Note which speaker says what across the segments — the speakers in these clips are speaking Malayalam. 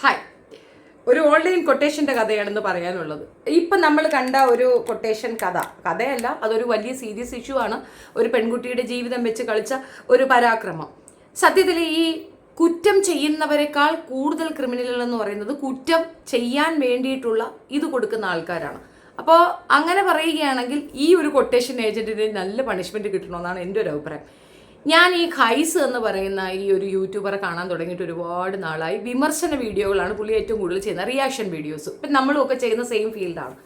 Speaker 1: ഹായ് ഒരു ഓൺലൈൻ കൊട്ടേഷന്റെ കഥയാണെന്ന് പറയാനുള്ളത്. ഇപ്പം നമ്മൾ കണ്ട ഒരു കൊട്ടേഷൻ കഥ. കഥയല്ല അതൊരു വലിയ സീരിയസ് ഇഷ്യൂ ആണ്. ഒരു പെൺകുട്ടിയുടെ ജീവിതം വെച്ച് കളിച്ച ഒരു പരാക്രമം. സത്യത്തിൽ ഈ കുറ്റം ചെയ്യുന്നവരെക്കാൾ കൂടുതൽ ക്രിമിനലുകൾ എന്ന് പറയുന്നത് കുറ്റം ചെയ്യാൻ വേണ്ടിയിട്ടുള്ള ഇത് കൊടുക്കുന്ന ആൾക്കാരാണ്. അപ്പോൾ അങ്ങനെ പറയുകയാണെങ്കിൽ ഈ ഒരു കൊട്ടേഷൻ ഏജന്റിന് നല്ല പണിഷ്മെന്റ് കിട്ടണമെന്നാണ് എന്റെ ഒരു അഭിപ്രായം. ഞാൻ ഈ ഖൈസ് എന്ന് പറയുന്ന ഈ ഒരു യൂട്യൂബറെ കാണാൻ തുടങ്ങിയിട്ട് ഒരുപാട് നാളായി. വിമർശന വീഡിയോകളാണ് പുള്ളി ഏറ്റവും കൂടുതൽ ചെയ്യുന്നത്. റിയാക്ഷൻ വീഡിയോസ് ഇപ്പം നമ്മളും ഒക്കെ ചെയ്യുന്ന സെയിം ഫീൽഡാണ്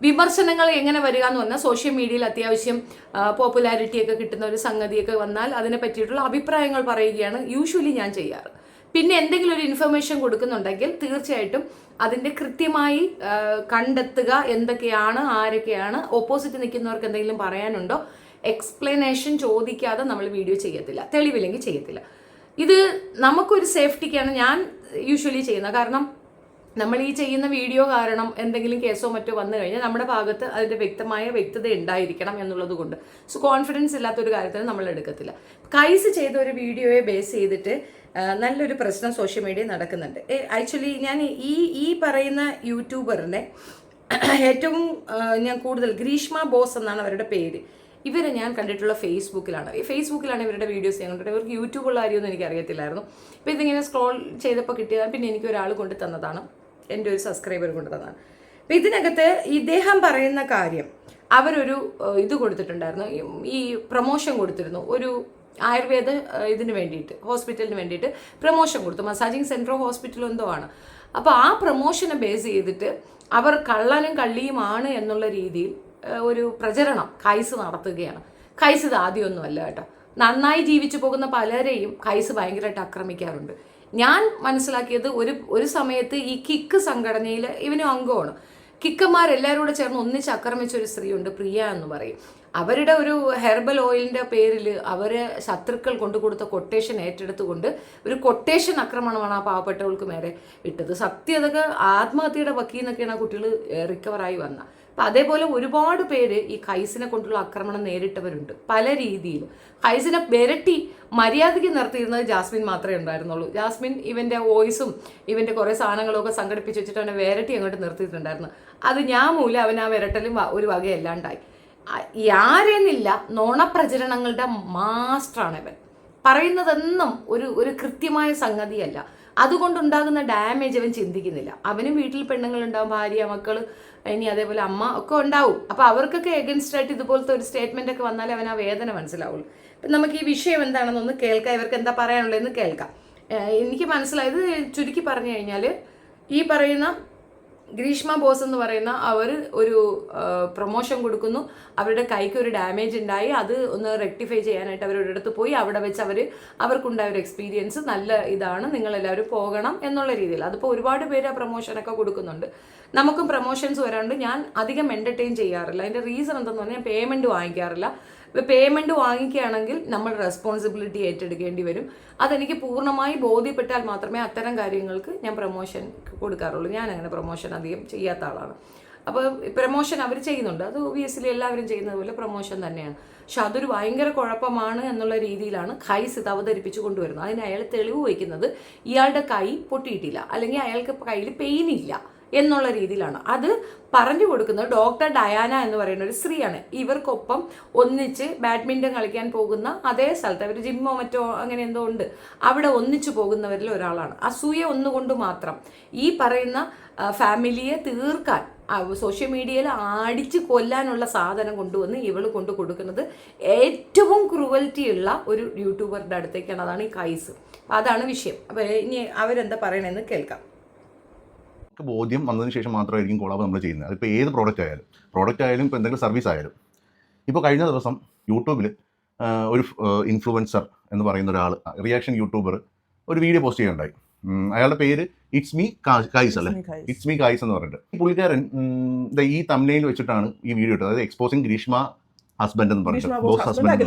Speaker 1: വിമർശനങ്ങൾ എങ്ങനെ വരിക എന്ന് പറഞ്ഞാൽ സോഷ്യൽ മീഡിയയിൽ അത്യാവശ്യം പോപ്പുലാരിറ്റിയൊക്കെ കിട്ടുന്ന ഒരു സംഗതിയൊക്കെ വന്നാൽ അതിനെ പറ്റിയിട്ടുള്ള അഭിപ്രായങ്ങൾ പറയുകയാണ് യൂഷ്വലി ഞാൻ ചെയ്യാറ്. പിന്നെ എന്തെങ്കിലും ഒരു ഇൻഫർമേഷൻ കൊടുക്കുന്നുണ്ടെങ്കിൽ തീർച്ചയായിട്ടും അതിന്റെ കൃത്യമായി കണ്ടെത്തുക എന്തൊക്കെയാണ് ആരൊക്കെയാണ് ഓപ്പോസിറ്റ് നിൽക്കുന്നവർക്ക് എന്തെങ്കിലും പറയാനുണ്ടോ എക്സ്പ്ലനേഷൻ ചോദിക്കാതെ നമ്മൾ വീഡിയോ ചെയ്യത്തില്ല. തെളിവില്ലെങ്കിൽ ചെയ്യത്തില്ല. ഇത് നമുക്കൊരു സേഫ്റ്റിക്കാണ് ഞാൻ യൂഷ്വലി ചെയ്യുന്നത്. കാരണം നമ്മൾ ഈ ചെയ്യുന്ന വീഡിയോ കാരണം എന്തെങ്കിലും കേസോ മറ്റോ വന്നു കഴിഞ്ഞാൽ നമ്മുടെ ഭാഗത്ത് അതിന്റെ വ്യക്തമായ വ്യക്തത ഉണ്ടായിരിക്കണം എന്നുള്ളത് കൊണ്ട്. സോ കോൺഫിഡൻസ് ഇല്ലാത്തൊരു കാര്യത്തിന് നമ്മൾ എടുക്കത്തില്ല. കൈസ് ചെയ്ത ഒരു വീഡിയോയെ ബേസ് ചെയ്തിട്ട് നല്ലൊരു പ്രശ്നം സോഷ്യൽ മീഡിയ നടക്കുന്നുണ്ട്. ആക്ച്വലി ഞാൻ ഈ ഈ പറയുന്ന യൂട്യൂബറിനെ ഏറ്റവും ഞാൻ കൂടുതൽ ഗ്രീഷ്മ ബോസ് എന്നാണ് അവരുടെ പേര്. ഇവരെ ഞാൻ കണ്ടിട്ടുള്ള ഫേസ്ബുക്കിലാണ് ഈ ഫേസ്ബുക്കിലാണ് ഇവരുടെ വീഡിയോസ് ഞാൻ കണ്ടിട്ട് ഇവർക്ക് യൂട്യൂബുള്ള കാര്യമൊന്നും എനിക്ക് അറിയത്തില്ലായിരുന്നു. അപ്പോൾ ഇതിങ്ങനെ സ്ക്രോൾ ചെയ്തപ്പോൾ കിട്ടിയതാണ് പിന്നെ എനിക്ക് ഒരാൾ കൊണ്ട് തന്നതാണ്. എന്റെ ഒരു സബ്സ്ക്രൈബർ കൊണ്ട് തന്നതാണ്. അപ്പം ഇതിനകത്ത് ഇദ്ദേഹം പറയുന്ന കാര്യം അവരൊരു ഇത് കൊടുത്തിട്ടുണ്ടായിരുന്നു. ഈ- പ്രൊമോഷൻ കൊടുത്തിരുന്നു. ഒരു ആയുർവേദ ഇതിന് വേണ്ടിയിട്ട് ഹോസ്പിറ്റലിന് വേണ്ടിയിട്ട് പ്രൊമോഷൻ കൊടുത്തു. മസാജിങ് സെന്ററോ ഹോസ്പിറ്റലോ എന്തോ ആണ്. അപ്പോൾ ആ പ്രൊമോഷനെ ബേസ് ചെയ്തിട്ട് അവർ കള്ളനും കള്ളിയുമാണ് എന്നുള്ള രീതിയിൽ ഒരു പ്രചരണം കൈസ് നടത്തുകയാണ്. കൈസ് ഇത് ആദ്യമൊന്നുമല്ല കേട്ടോ. നന്നായി ജീവിച്ചു പോകുന്ന പലരെയും കൈസ് ഭയങ്കരമായിട്ട് ആക്രമിക്കാറുണ്ട്. ഞാൻ മനസ്സിലാക്കിയത് ഒരു ഒരു സമയത്ത് ഈ കിക്ക് സംഘടനയിൽ ഇവനും അംഗമാണ്. കിക്കന്മാരെല്ലാവരും കൂടെ ചേർന്ന് ഒന്നിച്ച് ആക്രമിച്ച ഒരു സ്ത്രീയുണ്ട് പ്രിയ എന്ന് പറയും. അവരുടെ ഒരു ഹെർബൽ ഓയിലിന്റെ പേരിൽ അവരെ ശത്രുക്കൾ കൊണ്ടു കൊടുത്ത കൊട്ടേഷൻ ഏറ്റെടുത്തുകൊണ്ട് ഒരു കൊട്ടേഷൻ ആക്രമണമാണ് ആ പാവപ്പെട്ടവൾക്ക് മേലെ ഇട്ടത്. സത്യതക ആത്മഹത്യയുടെ വക്കീന്നൊക്കെയാണ് ആ കുട്ടികൾ റിക്കവറായി വന്ന അപ്പം അതേപോലെ ഒരുപാട് പേര് ഈ കൈസിനെ കൊണ്ടുള്ള ആക്രമണം നേരിട്ടവരുണ്ട്. പല രീതിയിൽ കൈസിനെ വിരട്ടി മര്യാദയ്ക്ക് നിർത്തിയിരുന്നത് ജാസ്മിൻ മാത്രമേ ഉണ്ടായിരുന്നുള്ളൂ. ജാസ്മിൻ ഇവന്റെ വോയിസും ഇവന്റെ കുറേ സാധനങ്ങളും ഒക്കെ സംഘടിപ്പിച്ച് വെച്ചിട്ട് അവനെ വിരട്ടി അങ്ങോട്ട് നിർത്തിയിട്ടുണ്ടായിരുന്നു. അത് ഞാൻ മൂലം അവൻ ആ വിരട്ടലും ഒരു വകയല്ലാണ്ടായി ആരെന്നില്ല നോണപ്രചരണങ്ങളുടെ മാസ്റ്ററാണ് ഇവൻ. പറയുന്നതെന്നും ഒരു ഒരു കൃത്യമായ സംഗതിയല്ല. അതുകൊണ്ടുണ്ടാകുന്ന ഡാമേജ് അവൻ ചിന്തിക്കുന്നില്ല. അവനും വീട്ടിൽ പെണ്ണുങ്ങളുണ്ടാവും ഭാര്യ മക്കൾ. ഇനി അതേപോലെ അമ്മ ഒക്കെ ഉണ്ടാവും. അപ്പൊ അവർക്കൊക്കെ എഗൻസ്റ്റ് ആയിട്ട് ഇതുപോലത്തെ ഒരു സ്റ്റേറ്റ്മെന്റ് ഒക്കെ വന്നാലേ അവൻ ആ വേദന മനസ്സിലാവുള്ളൂ. ഇപ്പം നമുക്ക് ഈ വിഷയം എന്താണെന്നൊന്ന് കേൾക്കാം. ഇവർക്ക് എന്താ പറയാനുള്ളതെന്ന് കേൾക്കാം. എനിക്ക് മനസ്സിലായത് ചുരുക്കി പറഞ്ഞു കഴിഞ്ഞാൽ ഈ പറയുന്ന ഗ്രീഷ്മ ബോസ് എന്ന് പറയുന്ന അവർ ഒരു പ്രൊമോഷൻ കൊടുക്കുന്നു. അവരുടെ കൈക്ക് ഒരു ഡാമേജ് ഉണ്ടായി. അത് ഒന്ന് റെക്ടിഫൈ ചെയ്യാനായിട്ട് അവർ ഒരിടത്ത് പോയി. അവിടെ വെച്ച് അവർ അവർക്കുണ്ടായ ഒരു എക്സ്പീരിയൻസ് നല്ല ഇതാണ്. നിങ്ങളെല്ലാവരും പോകണം എന്നുള്ള രീതിയിൽ. അതിപ്പോൾ ഒരുപാട് പേര് ആ പ്രൊമോഷനൊക്കെ കൊടുക്കുന്നുണ്ട്. നമുക്കും പ്രൊമോഷൻസ് വരാണ്ട് ഞാൻ അധികം എന്റർടൈൻ ചെയ്യാറില്ല. അതിന്റെ റീസൺ എന്തെന്ന് പറഞ്ഞാൽ പേയ്മെന്റ് വാങ്ങിക്കാറില്ല. ഇപ്പോൾ പേയ്മെന്റ് വാങ്ങിക്കുകയാണെങ്കിൽ നമ്മൾ റെസ്പോൺസിബിലിറ്റി ഏറ്റെടുക്കേണ്ടി വരും. അതെനിക്ക് പൂർണമായി ബോധ്യപ്പെട്ടാൽ മാത്രമേ അത്തരം കാര്യങ്ങൾക്ക് ഞാൻ പ്രൊമോഷൻ കൊടുക്കാറുള്ളൂ. ഞാൻ അങ്ങനെ പ്രൊമോഷൻ അധികം ചെയ്യാത്ത ആളാണ്. അപ്പോൾ പ്രൊമോഷൻ അവർ ചെയ്യുന്നുണ്ട്. അത് ഒബിയസ്ലി എല്ലാവരും ചെയ്യുന്നത് പോലെ പ്രൊമോഷൻ തന്നെയാണ്. പക്ഷെ അതൊരു ഭയങ്കര കുഴപ്പമാണ് എന്നുള്ള രീതിയിലാണ് ഖൈസ് ഇത് അവതരിപ്പിച്ചു കൊണ്ടുവരുന്നത്. അതിന് അയാൾ തെളിവ് വയ്ക്കുന്നത് ഇയാളുടെ കൈ പൊട്ടിയിട്ടില്ല. അല്ലെങ്കിൽ അയാൾക്ക് കയ്യിൽ പെയിൻ ഇല്ല. എന്നുള്ള രീതിയിലാണ്. അത് പറഞ്ഞു കൊടുക്കുന്നത് ഡോക്ടർ ഡയാന എന്ന് പറയുന്ന ഒരു സ്ത്രീയാണ്. ഇവർക്കൊപ്പം ഒന്നിച്ച് ബാഡ്മിന്റൺ കളിക്കാൻ പോകുന്ന അതേ സ്ഥലത്ത് അവർ ജിമ്മോ മറ്റോ അങ്ങനെ എന്തോ ഉണ്ട്. അവിടെ ഒന്നിച്ചു പോകുന്നവരിൽ ഒരാളാണ്. അസൂയ ഒന്നുകൊണ്ട് മാത്രം. ഈ പറയുന്ന ഫാമിലിയെ തീർക്കാൻ സോഷ്യൽ മീഡിയയിൽ അടിച്ച് കൊല്ലാനുള്ള സാധനം കൊണ്ടുവന്ന് ഇവൾ കൊണ്ടു കൊടുക്കുന്നത് ഏറ്റവും ക്രൂവൽറ്റി ഉള്ള ഒരു യൂട്യൂബറുടെ അടുത്തേക്കാണ്. അതാണ് ഈ കൈസ് അതാണ് വിഷയം. അപ്പോൾ ഇനി അവരെന്താ പറയണമെന്ന് കേൾക്കാം.
Speaker 2: നമുക്ക് ബോധ്യം വന്നതിന് ശേഷം മാത്രമായിരിക്കും കോളാബ് നമ്മൾ ചെയ്യുന്നത്. അതിപ്പോൾ ഏത് പ്രോഡക്റ്റ് ആയാലും പ്രോഡക്റ്റ് ആയാലും ഇപ്പോൾ എന്തെങ്കിലും സർവീസ് ആയാലും. ഇപ്പോൾ കഴിഞ്ഞ ദിവസം യൂട്യൂബിൽ ഒരു ഇൻഫ്ലുവൻസർ എന്ന് പറയുന്ന ഒരാൾ റിയാക്ഷൻ യൂട്യൂബർ ഒരു വീഡിയോ പോസ്റ്റ് ചെയ്യുകയുണ്ടായി ഉം, അയാളുടെ പേര് ഇറ്റ്സ് മീ കായ്സ് അല്ലേ? ഇറ്റ്സ് മീ കായ്സ് എന്ന് പറഞ്ഞിട്ട്. പുള്ളിക്കാരൻ ഈ തമ്മിലയിൽ വെച്ചിട്ടാണ് ഈ വീഡിയോ ഇട്ടത്. അതായത് എക്സ്പോസിങ് ഗ്രീഷ്മ ഹസ്ബൻഡ് എന്ന് പറഞ്ഞിട്ട്. ബോസ് ഹസ്ബൻഡ്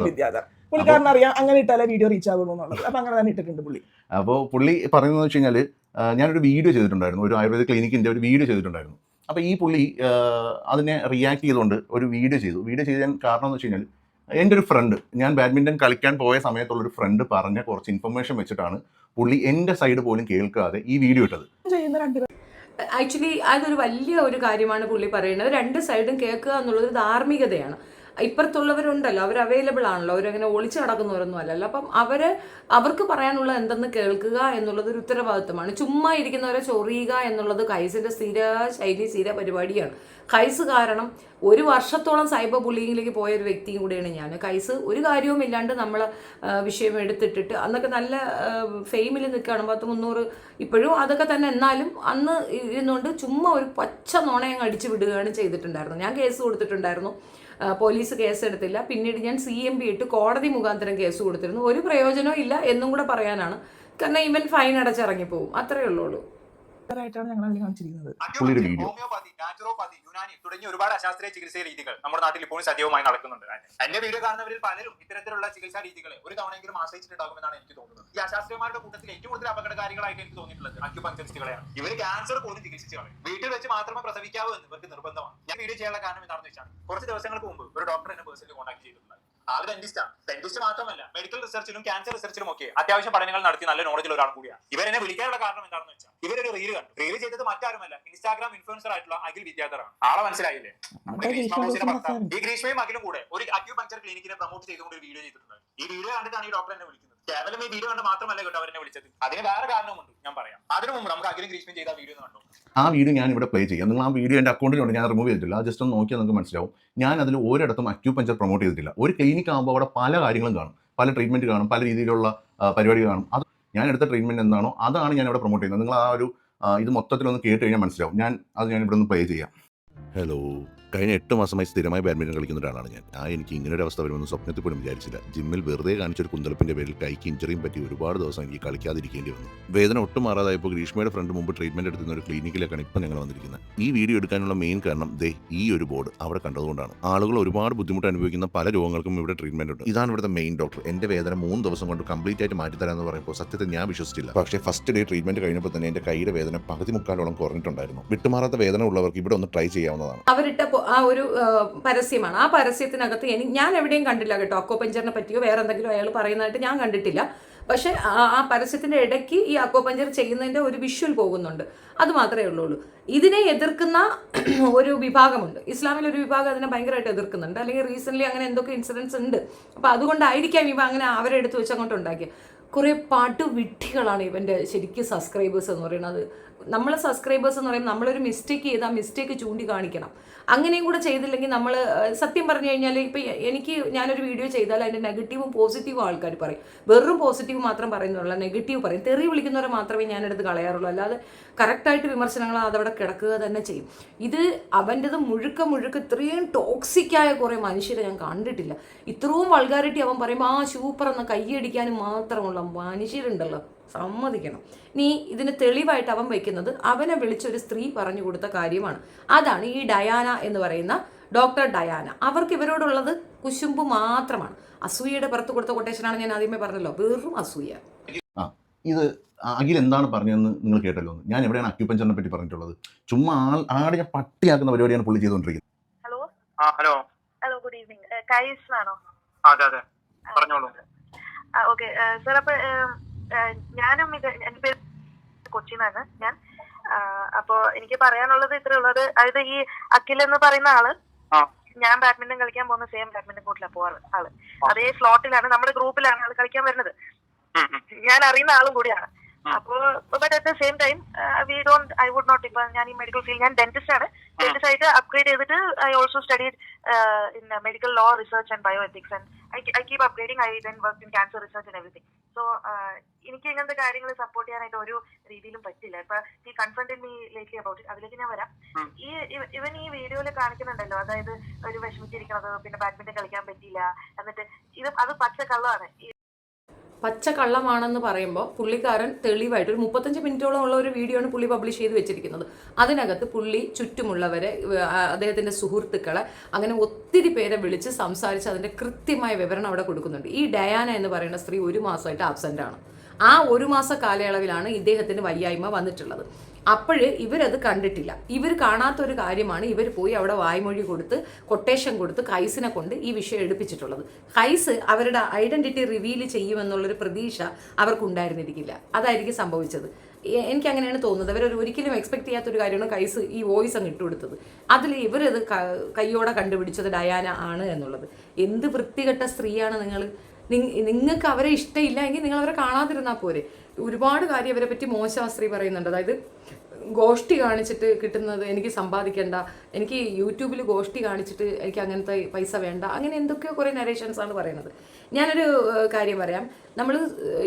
Speaker 3: പുള്ളിക്കാരൻ അറിയാം അങ്ങനെ ഇട്ടാലേ വീഡിയോ റീച്ച് ആകുള്ളൂ എന്നുള്ളത്. അപ്പൊ അങ്ങനെ തന്നെ ഇട്ടിട്ടുണ്ട് പുള്ളി.
Speaker 2: അപ്പോൾ പുള്ളി പറയുന്നത് വെച്ച് കഴിഞ്ഞാൽ ഞാനൊരു വീഡിയോ ചെയ്തിട്ടുണ്ടായിരുന്നു. ഒരു ആയുർവേദ ക്ലിനിക്കിന്റെ ഒരു വീഡിയോ ചെയ്തിട്ടുണ്ടായിരുന്നു. അപ്പോൾ ഈ പുള്ളി അതിനെ റിയാക്ട് ചെയ്തുകൊണ്ട് ഒരു വീഡിയോ ചെയ്തു. വീഡിയോ ചെയ്യാൻ കാരണം എന്ന് വെച്ച് കഴിഞ്ഞാൽ എന്റെ ഒരു ഫ്രണ്ട് ഞാൻ ബാഡ്മിന്റൺ കളിക്കാൻ പോയ സമയത്തുള്ള ഒരു ഫ്രണ്ട് പറഞ്ഞ കുറച്ച് ഇൻഫർമേഷൻ വെച്ചിട്ടാണ് പുള്ളി എന്റെ സൈഡ് പോലും കേൾക്കാതെ ഈ വീഡിയോ ഇട്ടത്.
Speaker 3: ചെയ്യുന്ന രണ്ട്
Speaker 1: ആക്ച്വലി അതൊരു വലിയ ഒരു കാര്യമാണ് പുള്ളി പറയുന്നത്. രണ്ട് സൈഡും കേൾക്കുക എന്നുള്ളത് ധാർമ്മികതയാണ്. ഇപ്പുറത്തുള്ളവരുണ്ടല്ലോ അവർ അവൈലബിൾ ആണല്ലോ അവരങ്ങനെ ഒളിച്ചു നടക്കുന്നവരൊന്നും അല്ലല്ലോ. അപ്പം അവർ അവർക്ക് പറയാനുള്ള എന്തെന്ന് കേൾക്കുക എന്നുള്ളത് ഒരു ഉത്തരവാദിത്വമാണ് ചുമ്മാ ഇരിക്കുന്നവരെ ചൊറിയുക എന്നുള്ളത് കൈസിന്റെ സ്ഥിര ശൈലി സ്ഥിര പരിപാടിയാണ്. കൈസ് കാരണം ഒരു വർഷത്തോളം സൈബർ ബുള്ളിങ്ങിലേക്ക് പോയ ഒരു വ്യക്തിയും കൂടിയാണ് ഞാൻ. കൈസ് ഒരു കാര്യവും ഇല്ലാണ്ട് നമ്മൾ വിഷയം എടുത്തിട്ടിട്ട് അന്നൊക്കെ നല്ല ഫെയിമിൽ നിൽക്കുകയാണ്. പത്ത് മുന്നൂറ് ഇപ്പോഴും അതൊക്കെ തന്നെ. എന്നാലും അന്ന് ഇരുന്നുകൊണ്ട് ചുമ്മാ ഒരു പച്ച നോണയങ്ങ് അടിച്ചു വിടുകയാണ് ചെയ്തിട്ടുണ്ടായിരുന്നു ഞാൻ കേസ് കൊടുത്തിട്ടുണ്ടായിരുന്നു. പോലീസ് കേസെടുത്തില്ല പിന്നീട് ഞാൻ സി എം പി ഇട്ട് കോടതി മുഖാന്തരം കേസ് കൊടുത്തിരുന്നു. ഒരു പ്രയോജനവും ഇല്ല എന്നും കൂടെ പറയാനാണ്. കാരണം ഇവൻ ഫൈൻ അടച്ചിറങ്ങിപ്പോവും. അത്രയേ ഉള്ളൂ.
Speaker 3: ആയിട്ടാണ് ഞങ്ങൾ അതിൽ കാണിച്ചിരിക്കുന്നത്.
Speaker 4: ഹോമിയോപ്പതി നാച്ചുറോപ്പതി യുനാനി തുടങ്ങിയ ഒരുപാട് അശാസ്ത്രീയ ചികിത്സാ രീതികൾ നമ്മുടെ നാട്ടിൽ ഇപ്പോഴും സജീവമായി നടക്കുന്നുണ്ട്. എന്റെ വീഡിയോ കാണുന്നവരിൽ പലരും ഇത്തരത്തിലുള്ള ചികിത്സാ രീതികളെ ഒരു തവണയെങ്കിലും ആശ്രയിച്ചിട്ടുണ്ടാകുമെന്നാണ് എനിക്ക് തോന്നുന്നത്. ഈ അശാസ്ത്രീയമാരുടെ കൂട്ടത്തിൽ ഏറ്റവും കൂടുതൽ അപകടകാരികളായിട്ട് എനിക്ക് തോന്നിയിട്ടുള്ളത് അക്യുപങ്ക്ചറിസ്റ്റുകളെയാണ് ഇവർ ക്യാൻസർ പോലും ചികിത്സിച്ചു കളയും. വീട്ടിൽ വെച്ച് മാത്രമേ പ്രസവിക്കാവൂ എന്ന് ഇവർക്ക് നിർബന്ധമാണ്. ഞാൻ വീഡിയോ ചെയ്യാനുള്ള കാരണം എന്താണെന്ന് വെച്ചാൽ കുറച്ച് ദിവസങ്ങൾക്ക് മുമ്പ് ഒരു ഡോക്ടർ എന്നെ പേഴ്സണലി കോൺടാക്ട് ചെയ്തിട്ടുണ്ട്. ആൾ ഡെന്റിസ്റ്റാണ് ഡെന്റിസ്റ്റ് മാത്രമല്ല മെഡിക്കൽ റിസർച്ചിലും ക്യാൻസർ റിസർച്ചിലും ഒക്കെ അത്യാവശ്യം പഠനങ്ങൾ നടത്തി നല്ല നോളജിൽ ഒരാൾ കൂടിയാണ് ഇവരെന്നെ വിളിക്കാനുള്ള കാരണം എന്താണെന്ന് വെച്ചാൽ ഇവരൊരു റീൽ കണ്ടു. റീൽ ചെയ്തത് മറ്റാരുമല്ല ഇൻസ്റ്റാഗ്രാം ഇൻഫ്ലുവൻസർ ആയിട്ടുള്ള അഖിൽ വിദ്യാധറാണ് ആളെ മനസ്സിലായില്ലേ? ഈ ഗ്രീഷ്മയും അഖിലും കൂടെ ഒരു അക്യൂപഞ്ചർ ക്ലിനിക്കിനെ പ്രൊമോട്ട് ചെയ്തുകൊണ്ട് ഒരു വീഡിയോ ചെയ്തിട്ടുണ്ട്. ഈ വീഡിയോ കണ്ടിട്ടാണ് ഈ ഡോക്ടർ എന്നെ വിളിക്കുന്നത്. കേവലം ഈ വീഡിയോ കണ്ട് മാത്രമല്ല കേട്ടോ അവരെന്നെ വിളിച്ചത്. അതിന് വേറെ കാരണമുണ്ട് ഞാൻ പറയാം. അതിനു മുമ്പ് നമുക്ക് അഖിലും ഗ്രീഷ്മയും ചെയ്ത വീഡിയോ ഒന്ന് കണ്ടു.
Speaker 2: ആ വീഡിയോ ഞാൻ ഇവിടെ പ്ലേ ചെയ്യാം. നിങ്ങൾ ആ വീഡിയോ എന്റെ അക്കൗണ്ടിലുണ്ട് ഞാൻ റിമൂവ് ചെയ്തിട്ടില്ല. ആ ജസ്റ്റ് ഒന്ന് നോക്കിയാൽ നിങ്ങൾക്ക് മനസ്സിലാവും. ഞാൻ അതിൽ ഒരിടത്തും അക്യൂപഞ്ചർ പ്രൊമോട്ട് ചെയ്തിട്ടില്ല. ഒരു ക്ലിനിക് ആകുമ്പോൾ അവിടെ പല കാര്യങ്ങളും കാണും. പല ട്രീറ്റ്മെന്റ് കാണും പല രീതിയിലുള്ള പരിപാടി കാണും. അത് ഞാൻ എടുത്ത ട്രീറ്റ്മെന്റ് എന്താണോ അതാണ് ഞാൻ ഇവിടെ പ്രൊമോട്ട് ചെയ്യുന്നത്. നിങ്ങൾ ആ ഒരു ഇത് ഇത് മൊത്തത്തിലൊന്ന് കേട്ട് കഴിഞ്ഞാൽ മനസ്സിലാവും. ഞാൻ അത് ഞാൻ ഇവിടെ ഒന്ന് പ്ലേ ചെയ്യാം. ഹലോ കഴിഞ്ഞ എട്ട് മാസമായി സ്ഥിരമായി ബാഡ്മിന്റൺ കളിക്കുന്ന ഒരാളാണ് ഞാൻ. ആ എനിക്ക് ഇങ്ങനെ ഒരു അവസ്ഥ വരുമെന്ന് സ്വപ്നത്തിൽ പോലും വിചാരിച്ചില്ല. ജിമ്മിൽ വെറുതെ കാണിച്ചൊരു കുന്തളപ്പിന്റെ പേരിൽ കൈക്ക് ഇഞ്ചറിയും പറ്റി ഒരുപാട് ദിവസം എനിക്ക് കളിക്കാതിരിക്കേണ്ടി വന്നു. വേദന ഒട്ടും മാറാതായപ്പോൾ ഗ്രീഷ്മയുടെ ഫ്രണ്ട് മുമ്പ് ട്രീറ്റ്മെന്റ് എടുത്തുന്ന ഒരു ക്ലിനിക്കിലേക്കാണ് ഇപ്പം ഞങ്ങൾ വന്നിരിക്കുന്നത്. ഈ വീഡിയോ എടുക്കാനുള്ള മെയിൻ കാരണം ദേ ഈ ഒരു ബോർഡ് അവിടെ കണ്ടതുകൊണ്ടാണ്. ആളുകൾ ഒരുപാട് ബുദ്ധിമുട്ട് അനുഭവിക്കുന്ന പല രോഗങ്ങൾക്കും ഇവിടെ ട്രീറ്റ്മെന്റ് ഉണ്ട്. ഇതാണ് ഇവിടുത്തെ മെയിൻ ഡോക്ടർ എന്റെ വേദന മൂന്ന് ദിവസം കൊണ്ട് കംപ്ലീറ്റ് ആയിട്ട് മാറ്റിത്തരാമെന്ന് പറയുമ്പോൾ സത്യത്തിൽ ഞാൻ വിശ്വസിച്ചില്ല. പക്ഷേ ഫസ്റ്റ് ഡേ ട്രീറ്റ്മെന്റ് കഴിഞ്ഞപ്പോൾ തന്നെ എന്റെ കൈയുടെ വേദന പകുതി മുക്കാലോളം കുറഞ്ഞിട്ടുണ്ടായിരുന്നു. വിട്ടുമാറാത്ത വേദന ഉള്ളവർക്ക് ഇവിടെ ഒന്ന് ട്രൈ ചെയ്യാവുന്നതാണ്.
Speaker 1: അവരിട്ട ആ ഒരു പരസ്യമാണ്. ആ പരസ്യത്തിനകത്ത് എനിക്ക് ഞാൻ എവിടെയും കണ്ടില്ല കേട്ടോ അക്കോ പഞ്ചറിനെ പറ്റിയോ വേറെ എന്തെങ്കിലും അയാൾ പറയുന്നതായിട്ട് ഞാൻ കണ്ടിട്ടില്ല. പക്ഷേ ആ പരസ്യത്തിന്റെ ഇടയ്ക്ക് ഈ അക്കോ പഞ്ചർ ചെയ്യുന്നതിന്റെ ഒരു വിഷ്വൽ പോകുന്നുണ്ട്. അത് മാത്രമേ ഉള്ളൂ ഇതിനെ എതിർക്കുന്ന ഒരു വിഭാഗമുണ്ട്. ഇസ്ലാമിൽ ഒരു വിഭാഗം അതിനെ ഭയങ്കരമായിട്ട് എതിർക്കുന്നുണ്ട്. അല്ലെങ്കിൽ റീസെന്റ്ലി അങ്ങനെ എന്തൊക്കെ ഇൻസിഡൻസ് ഉണ്ട്. അപ്പോൾ അതുകൊണ്ടായിരിക്കാം ഇവ അങ്ങനെ അവരെ എടുത്ത് വെച്ച് അങ്ങോട്ട് ഉണ്ടാക്കിയത് കുറേ പാട്ട് വിട്ടികളാണ് ഇവന്റെ ശരിക്കും സബ്സ്ക്രൈബേഴ്സ് എന്ന് പറയുന്നത്. നമ്മൾ സബ്സ്ക്രൈബേഴ്സ് എന്ന് പറയുമ്പോൾ നമ്മളൊരു മിസ്റ്റേക്ക് ചെയ്ത് ആ മിസ്റ്റേക്ക് ചൂണ്ടിക്കാണിക്കണം അങ്ങനെയും കൂടെ ചെയ്തില്ലെങ്കിൽ നമ്മൾ സത്യം പറഞ്ഞു കഴിഞ്ഞാൽ ഇപ്പം എനിക്ക് ഞാനൊരു വീഡിയോ ചെയ്താൽ അതിന്റെ നെഗറ്റീവും പോസിറ്റീവും ആൾക്കാർ പറയും. വെറും പോസിറ്റീവ് മാത്രം പറയുന്നുള്ള നെഗറ്റീവ് പറയും. തെറി വിളിക്കുന്നവരെ മാത്രമേ ഞാനെടുത്ത് കളയാറുള്ളൂ. അല്ലാതെ കറക്റ്റായിട്ട് വിമർശനങ്ങൾ അതവിടെ കിടക്കുക തന്നെ ചെയ്യും. ഇത് അവന്റെത് മുഴുക്ക മുഴുക്ക ഇത്രയും ടോക്സിക്കായ കുറേ മനുഷ്യരെ ഞാൻ കണ്ടിട്ടില്ല. ഇത്രയും വൾഗാരിറ്റി അവൻ പറയുമ്പോൾ ആ സൂപ്പർ എന്ന കൈയടിക്കാനും മാത്രമുള്ള മനുഷ്യരുണ്ടല്ലോ. സമ്മതിക്കണം. നീ ഇതിന് തെളിവായിട്ട് അവൻ വയ്ക്കുന്നത് അവനെ വിളിച്ചൊരു സ്ത്രീ പറഞ്ഞു കൊടുത്ത കാര്യമാണ്. അതാണ് ഈ ഡയാന എന്ന് പറയുന്ന ഡോക്ടർ ഡയാന. അവർക്ക് ഇവരോടുള്ളത് കുശുമ്പ് മാത്രമാണ്. അസൂയയുടെ പുറത്ത് കൊടുത്ത കൊട്ടേഷനാണ് ഞാൻ ആദ്യമേ പറഞ്ഞല്ലോ. വെറും അസൂയ.
Speaker 2: ഇത് അഖിൽ എന്താണ് പറഞ്ഞതെന്ന് നിങ്ങൾ കേട്ടല്ലോ ഞാൻ എവിടെയാണ് അക്യുപഞ്ചറിനെ പറ്റി പറഞ്ഞിട്ടുള്ളത്? ചുമ്മാ ആൾ ആടെ ഞാൻ പട്ടിയാക്കുന്ന പരിപാടിയാണ് പുള്ളി ചെയ്തുകൊണ്ടിരിക്കുന്നത്.
Speaker 5: ഹലോ
Speaker 4: ആ ഹലോ
Speaker 5: ഹലോ ഗുഡ് ഈവനിങ് കൈസ് ആണോ
Speaker 4: അതെ അതെ. പറഞ്ഞോളൂ.
Speaker 5: ഓക്കെ. സാർ അപ്പൊ ഞാനും ഇത് എന്റെ പേര് കൊച്ചിന്നാണ് ഞാൻ. അപ്പോ എനിക്ക് പറയാനുള്ളത് ഇത്രേ ഉള്ളത് അതായത് ഈ അഖിൽ എന്ന് പറയുന്ന
Speaker 4: ആൾ.
Speaker 5: ഞാൻ ബാഡ്മിന്റൺ കളിക്കാൻ പോകുന്ന സെയിം ബാഡ്മിന്റൺ കോർട്ടിലാണ് പോവാറ് ആൾ. അതേ സ്ലോട്ടിലാണ് നമ്മുടെ ഗ്രൂപ്പിലാണ് ആൾ കളിക്കാൻ വരുന്നത്. ഞാൻ അറിയുന്ന ആളും കൂടിയാണ്. അപ്പോ but at the same time we don't I would not ഇപ്പൊ ഞാൻ ഈ മെഡിക്കൽ ഫീൽഡ് ഞാൻ ഡെന്റിസ്റ്റ് ആണ്. ഡെന്റിസ്റ്റ് ആയിട്ട് അപ്ഗ്രേഡ് ചെയ്തിട്ട് I also studied in medical law research and bioethics and I keep upgrading I then work in cancer research and everything so എനിക്ക് ഇങ്ങനത്തെ കാര്യങ്ങൾ സപ്പോർട്ട് ചെയ്യാനായിട്ട് ഒരു രീതിയിലും പറ്റില്ല. ഇപ്പൊ ഈ കൺഫ്രണ്ട് മീ ലേറ്റ്ലി അബൌട്ട് അതിലേക്ക് ഞാൻ വരാം. ഈ ഇവൻ ഈ വീഡിയോയിൽ കാണിക്കുന്നുണ്ടല്ലോ. അതായത് ഒരു വിഷമിച്ചിരിക്കണത് പിന്നെ ബാഡ്മിന്റൺ കളിക്കാൻ പറ്റിയില്ല. എന്നിട്ട് ഇത് അത് പച്ച കള്ളമാണ്
Speaker 1: പച്ച കള്ളമാണെന്ന് പറയുമ്പോൾ പുള്ളിക്കാരൻ തെളിവായിട്ട് ഒരു മുപ്പത്തഞ്ച് മിനിറ്റോളം ഉള്ള ഒരു വീഡിയോ ആണ് പുള്ളി പബ്ലിഷ് ചെയ്ത് വെച്ചിരിക്കുന്നത്. അതിനകത്ത് പുള്ളി ചുറ്റുമുള്ളവരെ അദ്ദേഹത്തിന്റെ സുഹൃത്തുക്കളെ അങ്ങനെ ഒത്തിരി പേരെ വിളിച്ച് സംസാരിച്ച് അതിന്റെ കൃത്യമായ വിവരണം അവിടെ കൊടുക്കുന്നുണ്ട്. ഈ ഡയാന എന്ന് പറയുന്ന സ്ത്രീ ഒരു മാസമായിട്ട് ആബ്സെന്റ് ആണ്. ആ ഒരു മാസ കാലയളവിലാണ് ഇദ്ദേഹത്തിന് വയ്യായ്മ വന്നിട്ടുള്ളത്. അപ്പോഴ് ഇവരത് കണ്ടിട്ടില്ല. ഇവർ കാണാത്തൊരു കാര്യമാണ് ഇവർ പോയി അവിടെ വായ്മൊഴി കൊടുത്ത് കൊട്ടേഷൻ കൊടുത്ത് കൈസിനെ കൊണ്ട് ഈ വിഷയം എടുപ്പിച്ചിട്ടുള്ളത്. കൈസ് അവരുടെ ഐഡന്റിറ്റി റിവീൽ ചെയ്യുമെന്നുള്ളൊരു പ്രതീക്ഷ അവർക്കുണ്ടായിരുന്നിരിക്കില്ല. അതായിരിക്കും സംഭവിച്ചത്. എനിക്ക് അങ്ങനെയാണ് തോന്നുന്നത്. അവർ ഒരിക്കലും എക്സ്പെക്ട് ചെയ്യാത്തൊരു കാര്യമാണ് കൈസ് ഈ വോയിസ് അങ്ങ് ഇട്ടുകൊടുത്തത് അതിൽ ഇവരത് കയ്യോടെ കണ്ടുപിടിച്ചത് ഡയാന ആണ് എന്നുള്ളത്. എന്ത് വൃത്തികെട്ട സ്ത്രീയാണ് നിങ്ങൾ നിങ്ങൾക്ക് അവരെ ഇഷ്ടമില്ല എങ്കിൽ നിങ്ങൾ അവരെ കാണാതിരുന്നാൽ പോരെ. ഒരുപാട് കാര്യം അവരെ പറ്റി മോശാസ്ത്രീ പറയുന്നുണ്ട്. അതായത് ഗോഷ്ടി കാണിച്ചിട്ട് കിട്ടുന്നത് എനിക്ക് സമ്പാദിക്കേണ്ട. എനിക്ക് യൂട്യൂബിൽ ഗോഷ്ടി കാണിച്ചിട്ട് എനിക്ക് അങ്ങനത്തെ പൈസ വേണ്ട. അങ്ങനെ എന്തൊക്കെയോ കുറേ നരേഷൻസ് ആണ് പറയുന്നത്. ഞാനൊരു കാര്യം പറയാം. നമ്മൾ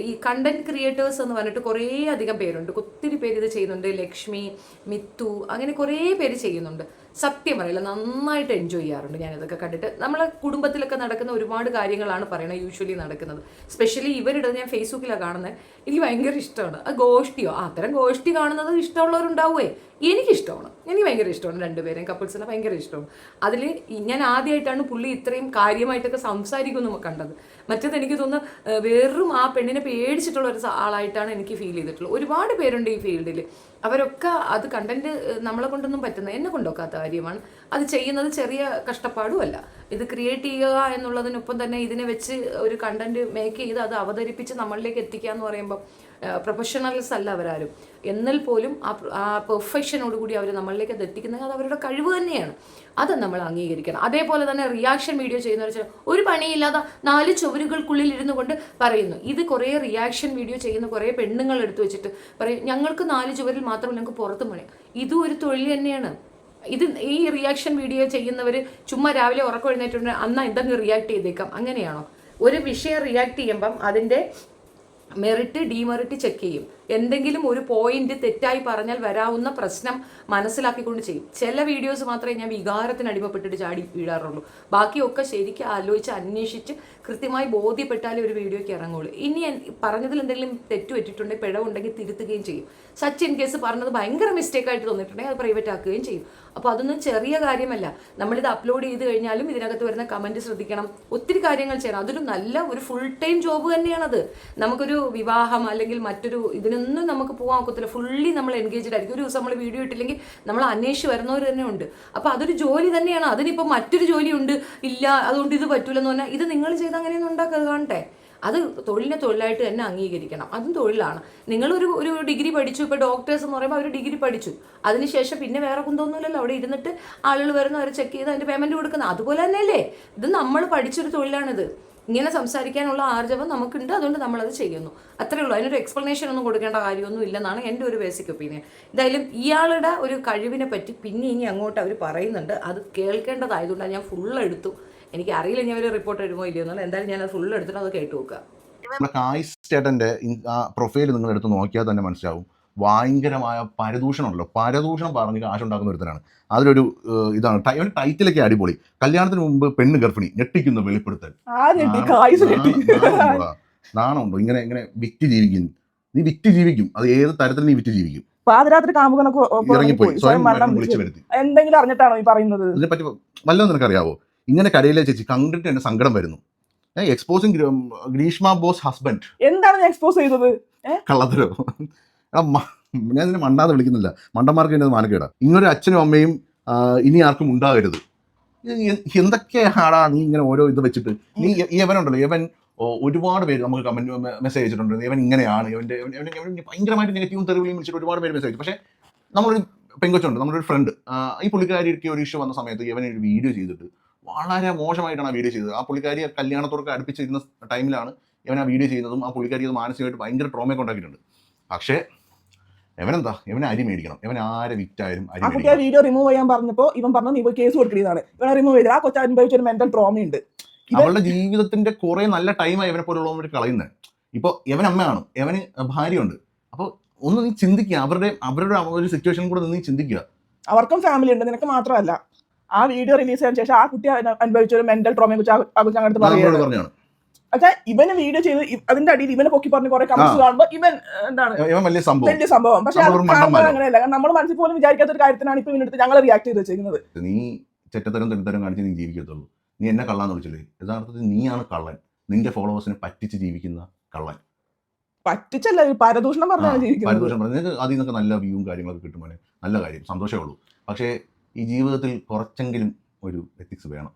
Speaker 1: ഈ കണ്ടന്റ് ക്രിയേറ്റേഴ്സ് എന്ന് പറഞ്ഞിട്ട് കുറേ അധികം പേരുണ്ട്. ഒത്തിരി പേര് ഇത് ചെയ്യുന്നുണ്ട്. ലക്ഷ്മി മിത്തു അങ്ങനെ കുറേ പേര് ചെയ്യുന്നുണ്ട്. സത്യം പറയില്ല നന്നായിട്ട് എൻജോയ് ചെയ്യാറുണ്ട് ഞാനിതൊക്കെ കണ്ടിട്ട്. നമ്മളെ കുടുംബത്തിലൊക്കെ നടക്കുന്ന ഒരുപാട് കാര്യങ്ങളാണ് പറയുന്നത് യൂഷ്വലി നടക്കുന്നത്. സ്പെഷ്യലി ഇവരുടെ ഞാൻ ഫേസ്ബുക്കിലാണ് കാണുന്നത് എനിക്ക് ഭയങ്കര ഇഷ്ടമാണ്. ആ ഗോഷ്ടിയോ? അത്തരം ഗോഷ്ടി കാണുന്നത് ഇഷ്ടമുള്ളവരുണ്ടാവുമേ എനിക്കിഷ്ടമാണ്. എനിക്ക് ഭയങ്കര ഇഷ്ടമാണ് രണ്ടുപേരെയും കപ്പിൾസിനെ ഭയങ്കര ഇഷ്ടമാണ്. അതിൽ ഞാൻ ആദ്യമായിട്ടാണ് പുള്ളി ഇത്രയും കാര്യമായിട്ടൊക്കെ സംസാരിക്കുന്നു കണ്ടത്. മറ്റേത് എനിക്ക് തോന്നുന്നു ഏഹ്, വെറും ആ പെണ്ണിനെ പേടിച്ചിട്ടുള്ള ഒരു ആളായിട്ടാണ് എനിക്ക് ഫീൽ ചെയ്തിട്ടുള്ളത്. ഒരുപാട് പേരുണ്ട് ഈ ഫീൽഡിൽ അവരൊക്കെ അത് കണ്ടന്റ് നമ്മളെ കൊണ്ടൊന്നും പറ്റുന്ന എന്നെ കൊണ്ടൊക്കാത്ത കാര്യമാണ്. അത് ചെയ്യുന്നത് ചെറിയ കഷ്ടപ്പാടും അല്ല. ഇത് ക്രിയേറ്റ് ചെയ്യുക എന്നുള്ളതിനൊപ്പം തന്നെ ഇതിനെ വെച്ച് ഒരു കണ്ടന്റ് മേക്ക് ചെയ്ത് അത് അവതരിപ്പിച്ച് നമ്മളിലേക്ക് എത്തിക്കുക എന്ന് പറയുമ്പോൾ പ്രൊഫഷണൽസ് അല്ല അവരാരും. എന്നാൽ പോലും ആ ആ പെർഫെക്ഷനോട് കൂടി അവർ നമ്മളിലേക്ക് അത് എത്തിക്കുന്നത് അത് അവരുടെ കഴിവ് തന്നെയാണ്. അത് നമ്മൾ അംഗീകരിക്കണം. അതേപോലെ തന്നെ റിയാക്ഷൻ വീഡിയോ ചെയ്യുന്നവർ വെച്ചാൽ ഒരു പണിയില്ലാതെ നാല് ചുവരുകൾക്കുള്ളിൽ ഇരുന്നു കൊണ്ട് പറയുന്നു. ഇത് കുറേ റിയാക്ഷൻ വീഡിയോ ചെയ്യുന്ന കുറേ പെണ്ണുങ്ങൾ എടുത്തു വെച്ചിട്ട് പറയും ഞങ്ങൾക്ക് നാല് ചുവരിൽ മാത്രമല്ല ഞങ്ങൾക്ക് പുറത്തും പണി. ഇതും ഒരു തൊഴിൽ തന്നെയാണ്. ഇത് ഈ റിയാക്ഷൻ വീഡിയോ ചെയ്യുന്നവർ ചുമ്മാ രാവിലെ ഉറക്കം എഴുന്നേറ്റുണ്ടെങ്കിൽ അന്നാ എന്തെങ്കിലും റിയാക്ട് ചെയ്തേക്കാം. അങ്ങനെയാണോ? ഒരു വിഷയം റിയാക്ട് ചെയ്യുമ്പം അതിന്റെ മെറിറ്റ് ഡിമെറിറ്റ് ചെക്ക് ചെയ്യും. എന്തെങ്കിലും ഒരു പോയിന്റ് തെറ്റായി പറഞ്ഞാൽ വരാവുന്ന പ്രശ്നം മനസ്സിലാക്കിക്കൊണ്ട് ചെയ്യും. ചില വീഡിയോസ് മാത്രമേ ഞാൻ വികാരത്തിന് അടിമപ്പെട്ടിട്ട് ചാടി വീഴാറുള്ളൂ. ബാക്കിയൊക്കെ ശരിക്കും ആലോചിച്ച് അന്വേഷിച്ച് കൃത്യമായി ബോധ്യപ്പെട്ടാലേ ഒരു വീഡിയോയ്ക്ക് ഇറങ്ങുള്ളൂ. ഇനി പറഞ്ഞതിൽ എന്തെങ്കിലും തെറ്റ് പറ്റിയിട്ടുണ്ടെങ്കിൽ പിഴവുണ്ടെങ്കിൽ തിരുത്തുകയും ചെയ്യും. സച്ചിൻ കേസ് പറഞ്ഞത് ഭയങ്കര മിസ്റ്റേക്ക് ആയിട്ട് തോന്നിയിട്ടുണ്ടെങ്കിൽ അത് പ്രൈവറ്റ് ആക്കുകയും ചെയ്യും. അപ്പോൾ അതൊന്നും ചെറിയ കാര്യമല്ല. നമ്മളിത് അപ്ലോഡ് ചെയ്ത് കഴിഞ്ഞാലും ഇതിനകത്ത് വരുന്ന കമന്റ് ശ്രദ്ധിക്കണം. ഒത്തിരി കാര്യങ്ങൾ ചെയ്യണം. അതൊരു നല്ല ഒരു ഫുൾ ടൈം ജോബ് തന്നെയാണത്. നമുക്കൊരു വിവാഹം അല്ലെങ്കിൽ മറ്റൊരു ഇതിനൊന്നും നമുക്ക് പോകാൻ ഒക്കത്തില്ല. ഫുള്ളി നമ്മൾ എൻഗേജ്ഡ് ആയിരിക്കും. ഒരു ദിവസം നമ്മൾ വീഡിയോ ഇട്ടില്ലെങ്കിൽ നമ്മൾ അന്വേഷിച്ച് വരുന്നവർ തന്നെ ഉണ്ട്. അപ്പോൾ അതൊരു ജോലി തന്നെയാണ്. അതിനിപ്പോൾ മറ്റൊരു ജോലി ഉണ്ട് ഇല്ല അതുകൊണ്ട് ഇത് പറ്റൂലെന്ന് പറഞ്ഞാൽ ഇത് നിങ്ങൾ ചെയ്ത് അങ്ങനെയൊന്നും ഉണ്ടാക്കുക കാണട്ടെ. അത് തൊഴിലിനെ തൊഴിലായിട്ട് തന്നെ അംഗീകരിക്കണം. അതും തൊഴിലാണ്. നിങ്ങളൊരു ഒരു ഡിഗ്രി പഠിച്ചു. ഇപ്പോൾ ഡോക്ടേഴ്സ് എന്ന് പറയുമ്പോൾ അവർ ഡിഗ്രി പഠിച്ചു. അതിനുശേഷം പിന്നെ വേറെ കുന്തമൊന്നുമില്ലല്ലോ അവിടെ ഇരുന്നിട്ട് ആളുകൾ വരുന്നു അവരെ ചെക്ക് ചെയ്ത് അതിന്റെ പേയ്മെന്റ് കൊടുക്കുന്നത്. അതുപോലെ തന്നെയല്ലേ? ഇത് നമ്മൾ പഠിച്ചൊരു തൊഴിലാണിത്. ഇങ്ങനെ സംസാരിക്കാനുള്ള ആർജവം നമുക്കുണ്ട്. അതുകൊണ്ട് നമ്മളത് ചെയ്യുന്നു. അത്രേ ഉള്ളൂ. അതിനൊരു എക്സ്പ്ലനേഷൻ ഒന്നും കൊടുക്കേണ്ട കാര്യമൊന്നും ഇല്ലെന്നാണ് എന്റെ ഒരു ബേസിക് ഒപ്പീനിയൻ എന്തായാലും ഇയാളുടെ ഒരു കഴിവിനെ പറ്റി പിന്നെ ഇനി അങ്ങോട്ട് അവർ പറയുന്നുണ്ട്. അത് കേൾക്കേണ്ടതായതുകൊണ്ടാണ് ഞാൻ ഫുൾ എടുത്തു. എനിക്ക് അറിയില്ല ഞാൻ ഒരു റിപ്പോർട്ട് വരുമോ ഇല്ലയോ എന്നുള്ളത്. എന്തായാലും ഞാൻ അത് ഫുൾ എടുത്തിട്ട് അത് കേട്ടു നോക്കുക.
Speaker 2: ആ പ്രൊഫൈൽ നിങ്ങൾ എടുത്ത് നോക്കിയാൽ തന്നെ മനസ്സിലാവും. ഭയങ്കരമായ പരദൂഷണമുണ്ടല്ലോ. പരദൂഷണം പറഞ്ഞ് കാശുണ്ടാക്കുന്ന ഒരുത്തനാണ്. അതിലൊരു ഇതാണ് ഒരു ടൈറ്റിലൊക്കെ അടിപൊളി. കല്യാണത്തിന് മുമ്പ് പെണ്ണ് ഗർഭിണി ഞെട്ടിക്കുന്ന വെളിപ്പെടുത്തൽ. നാണമുണ്ടോ? ഇങ്ങനെ ഇങ്ങനെ വിറ്റ് ജീവിക്കും. നീ വിറ്റ് ജീവിക്കും. അത് ഏത് തരത്തിൽ നീ വിറ്റ് ജീവിക്കും?
Speaker 3: പാതിരാത്രി കാമുകനൊക്കെ
Speaker 2: ഇറങ്ങിപ്പോയി. സ്വയം
Speaker 3: സ്വയം മരണം
Speaker 2: മരണം
Speaker 3: വിളിച്ചു.
Speaker 2: വിളിച്ചു വരുത്തി
Speaker 3: എന്തെങ്കിലും അറിഞ്ഞിട്ടാണോ ഈ പറയുന്നത്?
Speaker 2: ഇതിനെപ്പറ്റി വല്ലതും നിനക്കറിയാവോ? ഇങ്ങനെ കരയിലെ ചേച്ചി കണ്ടിട്ട് എന്നെ സങ്കടം വരുന്നു. എക്സ്പോസിങ് ഗ്രീഷ്മ ബോസ് ഹസ്ബൻഡ്
Speaker 3: എന്താണ് എക്സ്പോസ് ചെയ്തത്?
Speaker 2: കള്ളത്തരോ? ഞാൻ ഇതിനെ മണ്ടാതെ വിളിക്കുന്നില്ല. മണ്ടന്മാർക്ക് എന്റെ മാനക്കേടാ. ഇങ്ങനൊരു അച്ഛനും അമ്മയും ഇനി ആർക്കും ഉണ്ടാകരുത്. എന്തൊക്കെയാടാ നീ ഇങ്ങനെ ഓരോ ഇത് വെച്ചിട്ട്? നീ യവനുണ്ടല്ലോ യവൻ ഒരുപാട് പേര് നമുക്ക് കമന്റ് മെസ്സേജ് അയച്ചിട്ടുണ്ട് ഇവൻ ഇങ്ങനെയാണ്. ഇവന്റെ ഇവൻ- ഇവൻ- ഇവൻ ഭയങ്കരമായിട്ട് നെഗറ്റീവും തെറിവിളിയും വിളിച്ചിട്ട് ഒരുപാട് പേര് മെസ്സേജ് പക്ഷേ നമ്മളൊരു പെങ്കൊച്ചുണ്ട്. നമ്മുടെ ഒരു ഫ്രണ്ട് ഈ പുള്ളിക്കാരിക്ക് ഒരു ഇഷ്യൂ വന്ന സമയത്ത് ഇവൻ ഒരു വീഡിയോ ചെയ്തിട്ട് വളരെ മോശമായിട്ടാണ് ആ വീഡിയോ ചെയ്തത്. ആ പുള്ളിക്കാരി കല്യാണത്തോടൊക്കെ അടുപ്പിച്ചിരുന്ന ടൈമിലാണ് ഇവൻ ആ വീഡിയോ ചെയ്യുന്നതും ആ പുള്ളിക്കാരി അത് മാനസികമായിട്ട് ഭയങ്കര ട്രോമയൊക്കെ ഉണ്ടാക്കിയിട്ടുണ്ട്. പക്ഷേ ഇവനെന്താ? ഇവനെ അരി മേടിക്കണം. ഇവൻ ആരെ വിറ്റായാലും
Speaker 3: ആ കുട്ടി ആ വീഡിയോ റിമൂവ് ചെയ്യാൻ പറഞ്ഞപ്പോ ഇവൻ പറഞ്ഞു നീ പോയി കേസ് കൊടുക്കണതാണ് ഇവനെ റിമൂവ് ചെയ്തത് ആ കൊച്ചു അനുഭവിച്ച ഒരു മെന്റൽ ട്രോമ ഉണ്ട്.
Speaker 2: അവളുടെ ജീവിതത്തിന്റെ കുറെ നല്ല ടൈമായി ഇവനെ പോലുള്ളവർ കളയുന്നത് ഇപ്പൊ ഇവൻ അമ്മയാണ് ഇവന് ഭാര്യയുണ്ട്. അപ്പോൾ ഒന്ന് നീ ചിന്തിക്കുക അവരുടെ അവരുടെ ഒരു സിറ്റുവേഷൻ കൂടെ നീ ചിന്തിക്കുക.
Speaker 3: അവർക്കും ഫാമിലി ഉണ്ട്. നിനക്ക് മാത്രമല്ല. ആ വീഡിയോ റിലീസ് ചെയ്തതിനു ശേഷം ആ കുട്ടി അനുഭവിച്ച ഒരു മെന്റൽ ട്രോമയെ കുറിച്ച് അങ്ങോട്ട്
Speaker 2: ഞാൻ അവളോട്
Speaker 3: ഇവന് വീഡിയോ ചെയ്ത് അതിന്റെ അടിയിൽ ഇവനെ പൊക്കി പറഞ്ഞ് കുറെ കമന്റ്സ് കാണുമ്പോൾ ഇവൻ എന്താണ്?
Speaker 2: വലിയ സംഭവം.
Speaker 3: വലിയ സംഭവം. പക്ഷെ അങ്ങനെയല്ല. നമ്മൾ മനസ്സിൽ പോലും വിചാരിക്കാത്ത ഒരു കാര്യത്തിനാണ് ഇപ്പൊ ഇവനെടുത്ത് ഞങ്ങൾ റിയാക്ട് ചെയ്ത് വെച്ചിരിക്കുന്നത്
Speaker 2: നീ ചെറ്റത്തരം തെറ്റത്തരം കാണിച്ച് നീ ജീവിക്കത്തുള്ളൂ. നീ എന്നെ കള്ളാന്ന് വിളിച്ചില്ലേ? യഥാർത്ഥത്തിൽ നീയാണ് കള്ളൻ. നിന്റെ ഫോളോവേഴ്സിനെ പറ്റിച്ച് ജീവിക്കുന്ന കള്ളൻ.
Speaker 3: പറ്റിച്ചല്ല പരദൂഷണം പറഞ്ഞാണ് ജീവിക്കുന്നത്.
Speaker 2: പരദൂഷണം പറഞ്ഞു നിനക്ക് അതിൽ നിന്നൊക്കെ നല്ല വ്യൂവും കാര്യങ്ങളൊക്കെ കിട്ടുമ്പോൾ നല്ല കാര്യം. സന്തോഷമേ ഉള്ളൂ. പക്ഷേ ഈ ജീവിതത്തിൽ കുറച്ചെങ്കിലും ഒരു എത്തിക്സ് വേണം.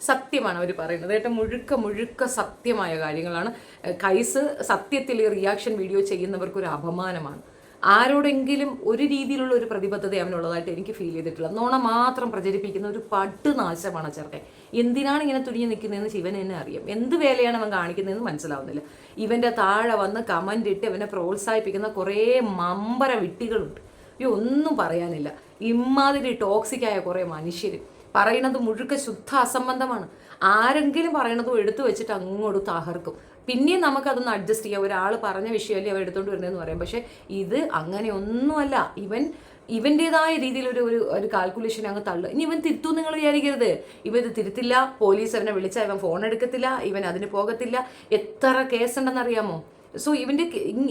Speaker 1: സത്യമാണ് അവർ പറയുന്നത്. ഏട്ടൻ മുഴുക്ക മുഴുക്ക സത്യമായ കാര്യങ്ങളാണ്. കൈസ് സത്യത്തിൽ ഈ റിയാക്ഷൻ വീഡിയോ ചെയ്യുന്നവർക്ക് ഒരു അപമാനമാണ്. ആരോടെങ്കിലും ഒരു രീതിയിലുള്ള ഒരു പ്രതിബദ്ധത അവനുള്ളതായിട്ട് എനിക്ക് ഫീൽ ചെയ്തിട്ടില്ല. നോണ മാത്രം പ്രചരിപ്പിക്കുന്ന ഒരു പട്ടുനാശമാണ് ചെറുക്കൻ. എന്തിനാണ് ഇങ്ങനെ തുനിഞ്ഞു നിൽക്കുന്നതെന്ന് ശിവൻ എന്നെ അറിയാം. എന്ത് വേലയാണ് അവൻ കാണിക്കുന്നതെന്ന് മനസ്സിലാവുന്നില്ല. ഇവന്റെ താഴെ വന്ന് കമന്റ് ഇട്ട് ഇവനെ പ്രോത്സാഹിപ്പിക്കുന്ന കുറേ മമ്പര വിട്ടികളുണ്ട്. അയ്യോ ഒന്നും പറയാനില്ല. ഇമ്മാതിരി ടോക്സിക്കായ കുറേ മനുഷ്യർ പറയണത് മുഴുക്ക ശുദ്ധ അസംബന്ധമാണ്. ആരെങ്കിലും പറയണതും എടുത്തു വെച്ചിട്ട് അങ്ങോട്ട് തകർക്കും. പിന്നെയും നമുക്കതൊന്ന് അഡ്ജസ്റ്റ് ചെയ്യാം. ഒരാൾ പറഞ്ഞ വിഷയമല്ലേ അവ എടുത്തുകൊണ്ട് വരുന്നതെന്ന് പറയാം. പക്ഷേ ഇത് അങ്ങനെ ഒന്നുമല്ല ഇവൻ ഇവന്റെതായ രീതിയിലൊരു ഒരു ഒരു കാൽക്കുലേഷൻ അങ്ങ് തള്ളു. ഇനി ഇവൻ തിരുത്തു നിങ്ങൾ വിചാരിക്കരുത്. ഇവൻ ഇത് തിരുത്തില്ല. പോലീസ് അവനെ വിളിച്ചാൽ ഇവൻ ഫോൺ എടുക്കത്തില്ല. ഇവൻ അതിന് പോകത്തില്ല. എത്ര കേസ് കേസുണ്ടെന്നറിയാമോ സോ ഇവന്റെ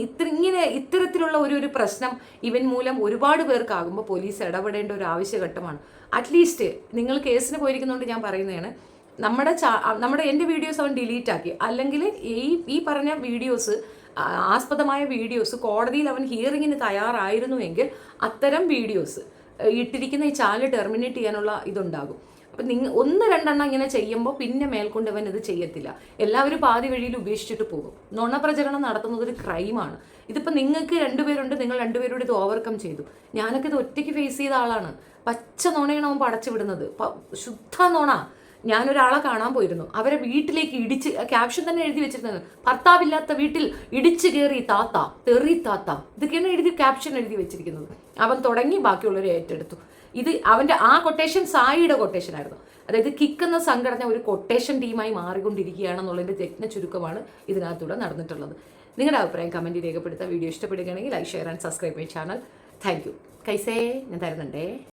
Speaker 1: ഇത്ര ഇങ്ങനെ ഇത്തരത്തിലുള്ള ഒരു ഒരു പ്രശ്നം ഇവൻ മൂലം ഒരുപാട് പേർക്കാകുമ്പോൾ പോലീസ് ഇടപെടേണ്ട ഒരു ആവശ്യഘട്ടമാണ്. അറ്റ്ലീസ്റ്റ് നിങ്ങൾ കേസിന് പോയിരിക്കുന്നതുകൊണ്ട് ഞാൻ പറയുന്നതാണ് നമ്മുടെ നമ്മുടെ എന്റെ വീഡിയോസ് അവൻ ഡിലീറ്റ് ആക്കി. അല്ലെങ്കിൽ ഈ ഈ പറഞ്ഞ വീഡിയോസ് ആസ്പദമായ വീഡിയോസ് കോടതിയിൽ അവൻ ഹിയറിങ്ങിന് തയ്യാറായിരുന്നുവെങ്കിൽ അത്തരം വീഡിയോസ് ഇട്ടിരിക്കുന്ന ഈ ചാനൽ ടെർമിനേറ്റ് ചെയ്യാനുള്ള ഇതുണ്ടാകും. അപ്പം നിങ്ങൾ ഒന്ന് രണ്ടെണ്ണം ഇങ്ങനെ ചെയ്യുമ്പോൾ പിന്നെ മേൽക്കൊണ്ട് ഇവൻ ഇത് ചെയ്യത്തില്ല. എല്ലാവരും പാതി വഴിയിൽ ഉപേക്ഷിച്ചിട്ട് പോകും. നുണപ്രചരണം നടത്തുന്നത് ഒരു ക്രൈമാണ് ഇതിപ്പോൾ നിങ്ങൾക്ക് രണ്ടുപേരുണ്ട് നിങ്ങൾ രണ്ടുപേരോട് ഇത് ഓവർകം ചെയ്തു. ഞാനൊക്കെ ഇത് ഒറ്റയ്ക്ക് ഫേസ് ചെയ്ത ആളാണ്. പച്ച നുണയാണ് അവൻ പടച്ചു വിടുന്നത്. ശുദ്ധ നുണ. ഞാനൊരാളെ കാണാൻ പോയിരുന്നു. അവരെ വീട്ടിലേക്ക് ഇടിച്ച് ക്യാപ്ഷൻ തന്നെ എഴുതി വെച്ചിരുന്നത്. ഭർത്താവില്ലാത്ത വീട്ടിൽ ഇടിച്ചു കയറി താത്ത തെറി താത്ത. ഇതൊക്കെയാണ് എഴുതി ക്യാപ്ഷൻ എഴുതി വെച്ചിരിക്കുന്നത്. അവൻ തുടങ്ങി ബാക്കിയുള്ളവരെ ഏറ്റെടുത്തു. ഇത് അവന്റെ ആ കൊട്ടേഷൻ സായിയുടെ കൊട്ടേഷൻ ആയിരുന്നു. അതായത് കിക്ക് എന്ന സംഘടന ഒരു കൊട്ടേഷൻ ടീമായി മാറിക്കൊണ്ടിരിക്കുകയാണെന്നുള്ളതിന്റെ രത്ന ചുരുക്കമാണ് ഇതിനകത്തൂടെ നടന്നിട്ടുള്ളത്. നിങ്ങളുടെ അഭിപ്രായം കമന്റ് രേഖപ്പെടുത്താം വീഡിയോ ഇഷ്ടപ്പെടുകയാണെങ്കിൽ like share and subscribe my channel thank you കൈസേ ഞാൻ തരുന്നുണ്ടേ.